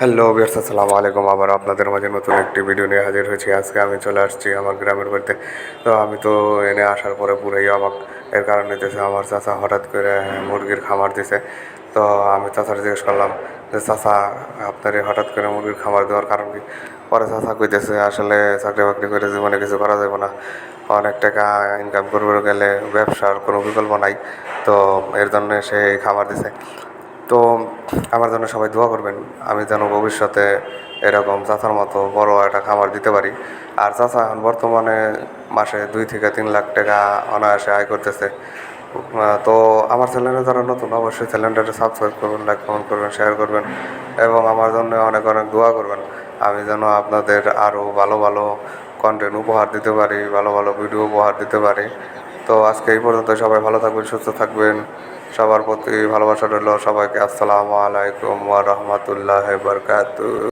Hello বিয়ার্স আসসালামু আলাইকুম। আবার আপনাদের মাঝে নতুন একটি ভিডিও নিয়ে হাজির হয়েছি। আজকে আমি চলে আসছি আমার গ্রামের বাড়িতে। তো আমি তো এনে আসার পরে পুরোই অবাক। এর কারণে দিয়েছে আমার চাচা হঠাৎ করে মুরগির খামার দিছে। তো আমি চাচার জিজ্ঞেস করলাম যে, চাচা, আপনার হঠাৎ করে মুরগির খামার দেওয়ার কারণ কি? পরে চাচা কইতেছে, আসলে চাকরি বাকরি করে জীবনে কিছু করা যাবে না। অনেক টাকা ইনকাম করবে গেলে ব্যবসার কোনো বিকল্প নাই। তো এর জন্য সে খামার দিছে। তো আমার জন্য সবাই দোয়া করবেন, আমি যেন ভবিষ্যতে এরকম চাচার মতো বড় একটা খামার দিতে পারি। আর চাচা এখন বর্তমানে মাসে দুই থেকে তিন লাখ টাকা অনায়াসে আয় করতেছে। তো আমার চ্যানেলে যারা নতুন, অবশ্যই চ্যানেলটাকে সাবস্ক্রাইব করবেন লাইক কমেন্ট করবেন শেয়ার করবেন এবং আমার জন্য অনেক অনেক দোয়া করবেন। আমি যেন আপনাদের আরও ভালো ভালো কন্টেন্ট উপহার দিতে পারি, ভালো ভালো ভিডিও উপহার দিতে পারি। তো আজকে এই পর্যন্ত সবাই ভালো থাকবেন, সুস্থ থাকবেন। সবার প্রতি ভালোবাসা রইল সবাইকে। আসসালামু আলাইকুম ওয়া রাহমাতুল্লাহি ওয়া বারাকাতুহু।